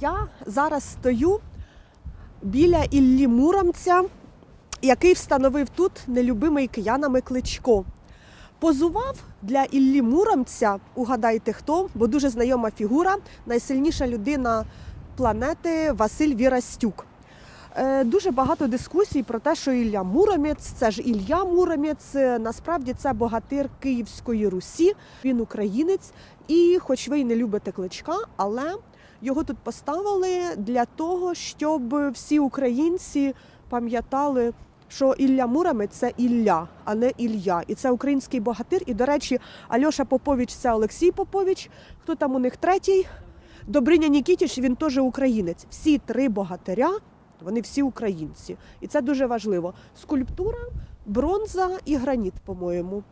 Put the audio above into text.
Я зараз стою біля Іллі Муромця, який встановив тут нелюбимий киянами кличко. Позував для Іллі Муромця, угадайте хто, бо дуже знайома фігура, найсильніша людина планети Василь Вірастюк. Е, Дуже багато дискусій про те, що Ілля Муромець, це ж Ілля Муромець. е, Насправді це богатир Київської Русі. Він українець. І, хоч ви й не любите кличка, але його тут поставили для того, щоб всі українці пам'ятали, що Ілля Муромець це Ілля, а не Ілля. І це український богатир. І, до речі, Альоша Попович це Олексій Попович. Хто там у них третій? Добриня Нікітіч, він теж українець. Всі три богатиря, вони всі українці. І це дуже важливо. Скульптура, бронза і граніт, по-моєму.